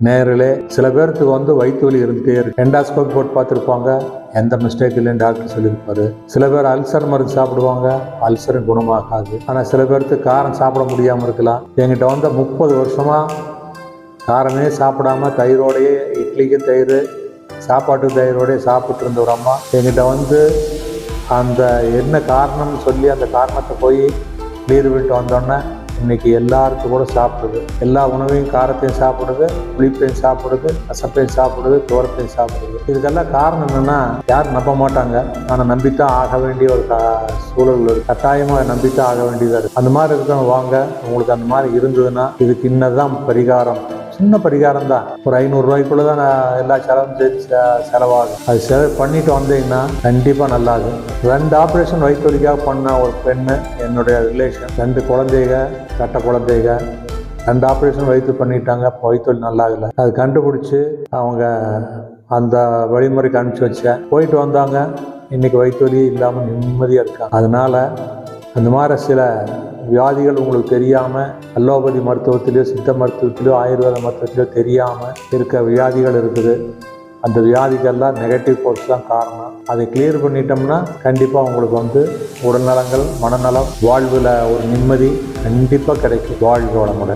நேரிலே சில பேர்த்துக்கு வந்து வயிற்று வலி இருந்துகிட்டே இருக்கு. எண்டாஸ்கோப் போட்டு பார்த்துருப்பாங்க. எந்த மிஸ்டேக் இல்லைன்னு டாக்டர் சொல்லியிருப்பாரு. சில பேர் அல்சர் மருந்து சாப்பிடுவாங்க. அல்சரும் குணமாகாது. ஆனால் சில பேர்த்துக்கு காரம் சாப்பிட முடியாமல் இருக்கலாம். எங்கிட்ட வந்து முப்பது வருஷமாக காரமே சாப்பிடாம தயிரோடையே இட்லிக்கு தயிர் சாப்பாட்டுக்கு தயிரோடையே சாப்பிட்டு இருந்த ஒரு அம்மா எங்கிட்ட வந்து அந்த என்ன காரணம்னு சொல்லி அந்த காரணத்தை போய் கிளியர் விட்டு வந்தோன்னே இன்னைக்கு எல்லாருக்கும் கூட சாப்பிடுது எல்லா உணவையும் காரத்தையும் சாப்பிடுது புளிப்பையும் சாப்பிடுது கசப்பையும் சாப்பிடுது தோரத்தையும் சாப்பிடுது இதுக்கெல்லாம் காரணம் என்னன்னா யாரும் நம்ப மாட்டாங்க. ஆனால் நம்பித்தான் ஆக வேண்டிய ஒரு கா சூழல் இருக்கு கட்டாயமாக நம்பித்தான் ஆக வேண்டியதாக இருக்குது அந்த மாதிரி இருக்கிறவங்க வாங்க. உங்களுக்கு அந்த மாதிரி இருந்ததுன்னா இதுக்கு இன்னதான் பரிகாரம். சின்ன பரிகாரம் தான். ஒரு ஐநூறுரூவாய்க்குள்ள தான் நான் எல்லா செலவும் சேர்த்து செ- செலவாகும். அது செலவு பண்ணிட்டு வந்தீங்கன்னா கண்டிப்பாக நல்லாகும். ரெண்டு ஆப்ரேஷன் வயிற்றுவலிக்காக பண்ண ஒரு பெண்ணு என்னுடைய ரிலேஷன் ரெண்டு குழந்தைக கட்ட குழந்தைக. ரெண்டு ஆப்ரேஷன் வயிற்று பண்ணிட்டாங்க வைத்தொழில் வயிற்று நல்லாகல. அது கண்டுபிடிச்சி அவங்க அந்த வழிமுறைக்கு அனுப்பிச்சி வச்சேன். போயிட்டு வந்தாங்க. இன்னைக்கு வயிற்று வலி இல்லாமல் நிம்மதியாக இருக்காங்க. அதனால அந்த மாதிரி சில வியாதிகள் உங்களுக்கு தெரியாமல் அல்லோபதி மருத்துவத்திலையோ சித்த மருத்துவத்திலையோ ஆயுர்வேத மருத்துவத்திலையோ தெரியாமல் இருக்க வியாதிகள் இருக்குது. அந்த வியாதிகள்லாம் நெகட்டிவ் ஃபோர்ஸ் தான் காரணம். அதை கிளியர் பண்ணிட்டோம்னா கண்டிப்பாக உங்களுக்கு வந்து உடல்நலங்கள் மனநலம் வாழ்வில் ஒரு நிம்மதி கண்டிப்பாக கிடைக்கும். வாழ்வு வளமுடன்